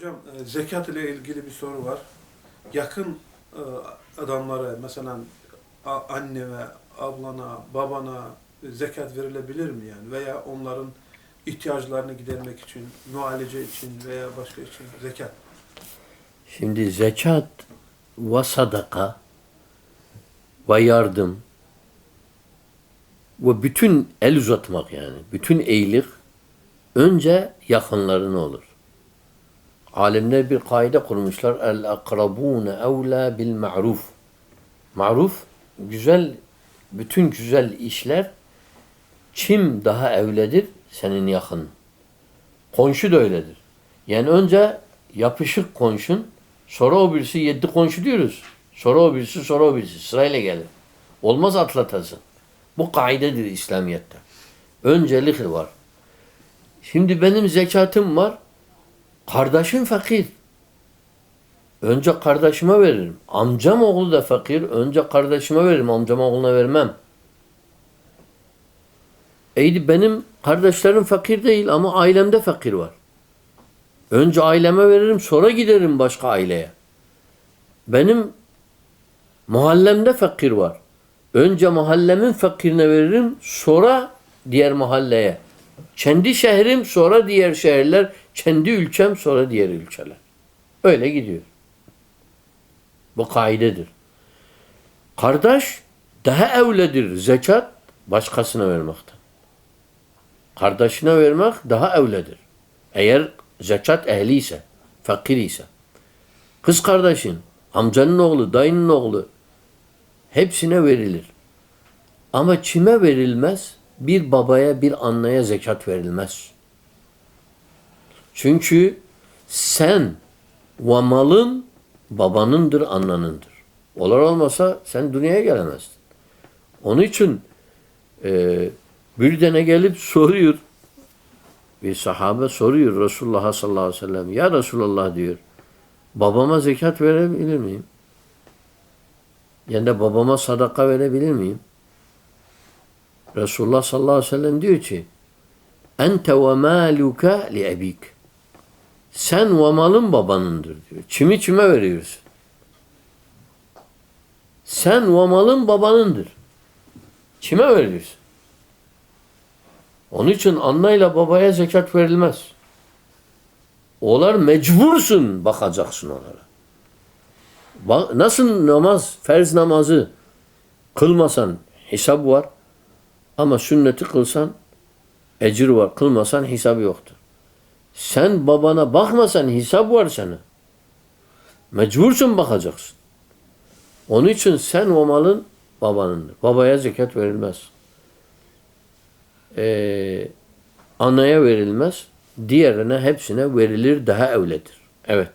Hocam e, zekat ile ilgili bir soru var. Yakın e, adamlara mesela anneme, ablana, babana zekat verilebilir mi yani? Veya onların ihtiyaçlarını gidermek için, muhalece için veya başka için zekat. Şimdi zekat ve sadaka ve yardım ve bütün el uzatmak yani, bütün iyilik önce yakınlarına olur. Alimler bir kaide kurmuşlar. El akrabune evla bil ma'ruf. Maruf, güzel, bütün güzel işler kim daha evledir? Senin yakın. Komşu da öyledir. Yani önce yapışık konşun, sonra o birisi yedi komşu diyoruz. Sonra o birisi, sonra o birisi. Sırayla gelir. Olmaz atlatasın. Bu kaidedir İslamiyet'te. Öncelik var. Şimdi benim zekatım var. Kardeşim fakir. Önce kardeşime veririm. Amcam oğlu da fakir. Önce kardeşime veririm. Amcam oğluna vermem. Eydi benim kardeşlerim fakir değil ama ailemde fakir var. Önce aileme veririm sonra giderim başka aileye. Benim mahallemde fakir var. Önce mahallemin fakirine veririm sonra diğer mahalleye. Kendi şehrim sonra diğer şehirler. Kendi ülkem sonra diğer ülkeler. Öyle gidiyor. Bu kaidedir. Kardeş daha evledir zekat başkasına vermekten. Kardeşine vermek daha evledir. Eğer zekat ehli ise, fakir ise. Kız kardeşin, amcanın oğlu, dayının oğlu hepsine verilir. Ama kime verilmez? Bir babaya, bir anneye zekat verilmez. Çünkü sen ve malın babanındır, annanındır. Olar olmasa sen dünyaya gelemezdin. Onun için e, bir tane gelip soruyor. Bir sahabe soruyor Resulullah sallallahu aleyhi ve sellem. Ya Resulullah diyor. Babama zekat verebilir miyim? Yani de babama sadaka verebilir miyim? Resulullah sallallahu aleyhi ve sellem diyor ki Ente ve maluka li ebik. Sen ve malın babanındır diyor. Kimi kime veriyorsun? Sen ve malın babanındır. Kime veriyorsun? Onun için annayla babaya zekat verilmez. Olar mecbursun bakacaksın onlara. Bak, nasıl namaz, ferz namazı kılmasan hesap var. Ama sünneti kılsan ecir var. Kılmasan hesabı yoktur. Sen babana bakmasan hesap var sana. Mecbursun bakacaksın. Onun için sen o malın babanındır. Babaya zekat verilmez. Ee, anaya verilmez. Diğerine hepsine verilir daha evledir. Evet.